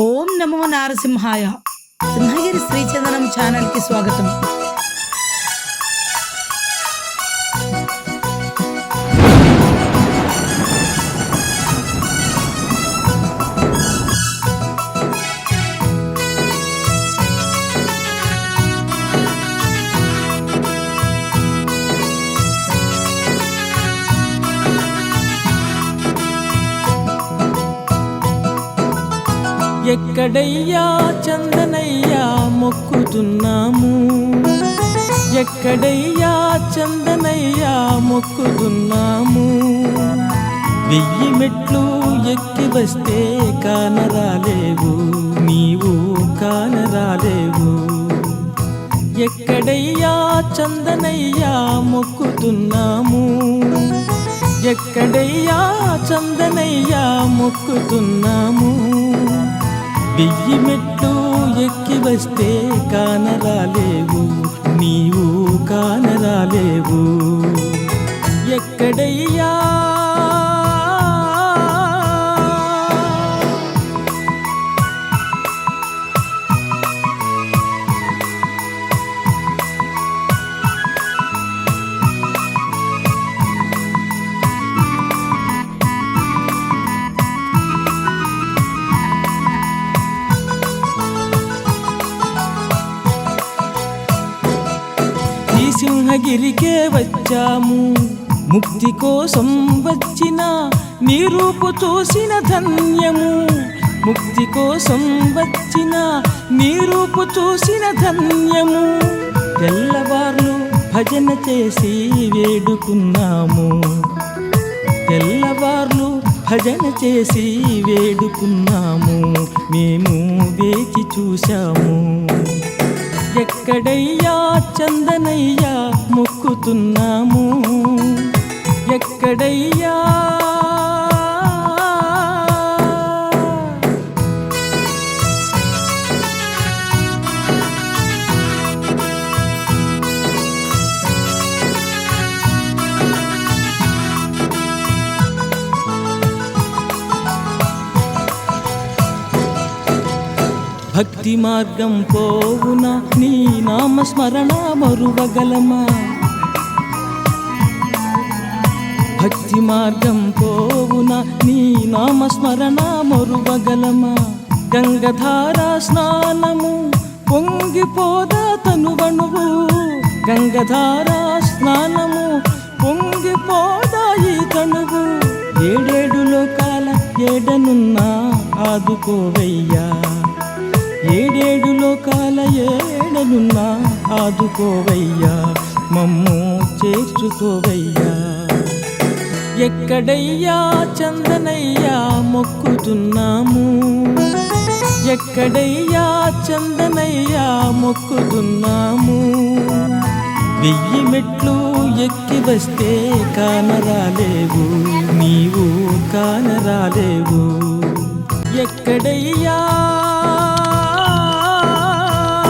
ఓం నమో నారసింహాయ Simhagiri శ్రీచందనం channel కి స్వాగతం ఎక్కడయ్యా చందనయ్యా మొక్కుతున్నాము? ఎక్కడయ్యా చందనయ్యా మొక్కుతున్నాము? వెయ్యి మెట్లు ఎక్కి వస్తే కానరాలేవు నీవు కానరాలేవు. ఎక్కడయ్యా చందనయ్యా మొక్కుతున్నాము? ఎక్కడయ్యా చందనయ్యా మొక్కుతున్నాము? వెయ్యి మెట్లు ఎక్కి వస్తే కానరాలేవు నీవు కానరాలేవు. ఎక్కడయ్యా గిరికే వచ్చాము. ముక్తి కోసం వచ్చిన నీ రూపు చూసిన ధన్యము. ముక్తి కోసం వచ్చిన నీ రూపు చూసిన ధన్యము. తెల్లవార్లు భజన చేసి వేడుకున్నాము. తెల్లవార్లు భజన చేసి వేడుకున్నాము. మేము వేచి చూశాము. ఎక్కడయ్యా చందనయ్యా మొక్కుతున్నాము. ఎక్కడయ్యా? భక్తి మార్గం పోవున స్మరణ మరువగలమా? భక్తి మార్గం పోవున నీ నామస్మరణ మరువగలమా? గంగధార స్నానము పొంగిపోద తనువణువు? గంగధార స్నానము పొంగిపోదా ఈ తనువు? ఏడేడు లోకాల ఏడనున్నా ఆదుకోవయ్యా. ఏడేడు లోకాల ఏడనున్నా ఆదుకోవయ్యా మమ్ము చేర్చుకోవయ్యా. ఎక్కడయ్యా చందనయ్యా మొక్కుతున్నాము. ఎక్కడయ్యా చందనయ్యా మొక్కుతున్నాము. వెయ్యి మెట్లు ఎక్కి వస్తే కానరాలేవు నీవు కానరాలేవు. ఎక్కడయ్యా